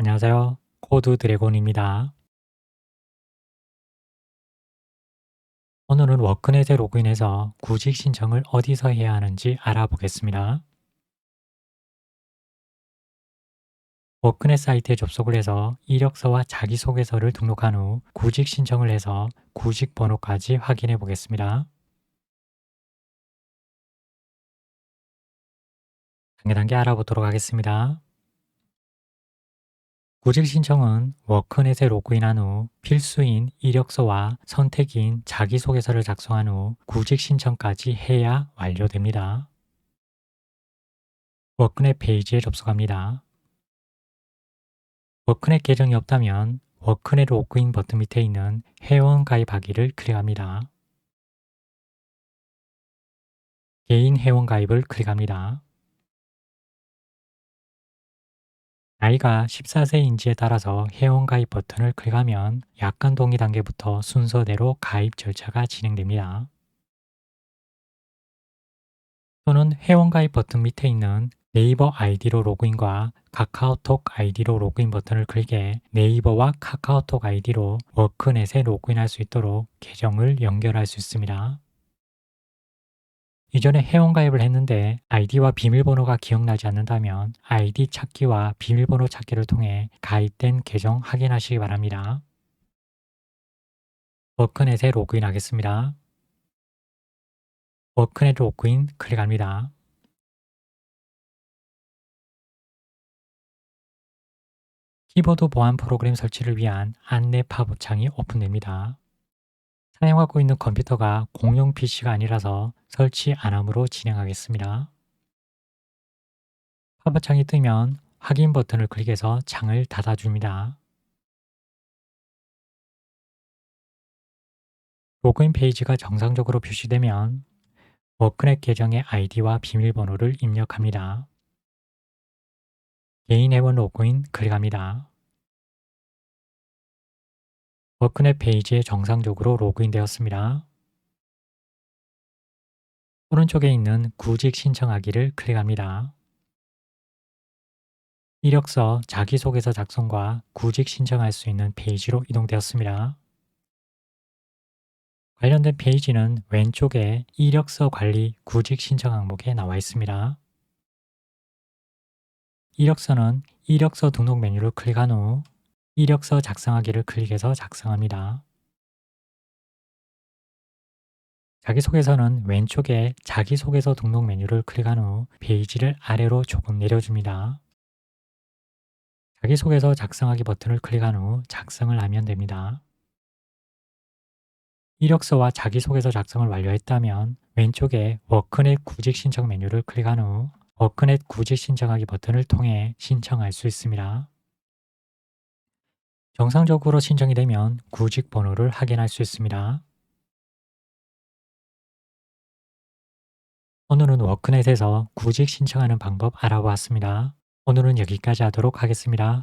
안녕하세요. 코드 드래곤입니다. 오늘은 워크넷에 로그인해서 구직 신청을 어디서 해야 하는지 알아보겠습니다. 워크넷 사이트에 접속을 해서 이력서와 자기소개서를 등록한 후 구직 신청을 해서 구직 번호까지 확인해 보겠습니다. 단계 단계 알아보도록 하겠습니다. 구직 신청은 워크넷에 로그인한 후 필수인 이력서와 선택인 자기소개서를 작성한 후 구직 신청까지 해야 완료됩니다. 워크넷 페이지에 접속합니다. 워크넷 계정이 없다면 워크넷 로그인 버튼 밑에 있는 회원 가입하기를 클릭합니다. 개인 회원 가입을 클릭합니다. 나이가 14세인지에 따라서 회원 가입 버튼을 클릭하면 약관 동의 단계부터 순서대로 가입 절차가 진행됩니다. 또는 회원 가입 버튼 밑에 있는 네이버 아이디로 로그인과 카카오톡 아이디로 로그인 버튼을 클릭해 네이버와 카카오톡 아이디로 워크넷에 로그인할 수 있도록 계정을 연결할 수 있습니다. 이전에 회원가입을 했는데 아이디와 비밀번호가 기억나지 않는다면 아이디 찾기와 비밀번호 찾기를 통해 가입된 계정 확인하시기 바랍니다. 워크넷에 로그인하겠습니다. 워크넷 로그인 클릭합니다. 키보드 보안 프로그램 설치를 위한 안내 팝업 창이 오픈됩니다. 사용하고 있는 컴퓨터가 공용 PC가 아니라서 설치 안함으로 진행하겠습니다. 팝업창이 뜨면 확인 버튼을 클릭해서 창을 닫아줍니다. 로그인 페이지가 정상적으로 표시되면 워크넷 계정의 아이디와 비밀번호를 입력합니다. 개인 회원 로그인 클릭합니다. 워크넷 페이지에 정상적으로 로그인 되었습니다. 오른쪽에 있는 구직 신청하기를 클릭합니다. 이력서, 자기소개서 작성과 구직 신청할 수 있는 페이지로 이동되었습니다. 관련된 페이지는 왼쪽에 이력서 관리 구직 신청 항목에 나와 있습니다. 이력서는 이력서 등록 메뉴를 클릭한 후 이력서 작성하기를 클릭해서 작성합니다. 자기소개서는 왼쪽에 자기소개서 등록 메뉴를 클릭한 후 페이지를 아래로 조금 내려줍니다. 자기소개서 작성하기 버튼을 클릭한 후 작성을 하면 됩니다. 이력서와 자기소개서 작성을 완료했다면 왼쪽에 워크넷 구직 신청 메뉴를 클릭한 후 워크넷 구직 신청하기 버튼을 통해 신청할 수 있습니다. 정상적으로 신청이 되면 구직 번호를 확인할 수 있습니다. 오늘은 워크넷에서 구직 신청하는 방법 알아보았습니다. 오늘은 여기까지 하도록 하겠습니다.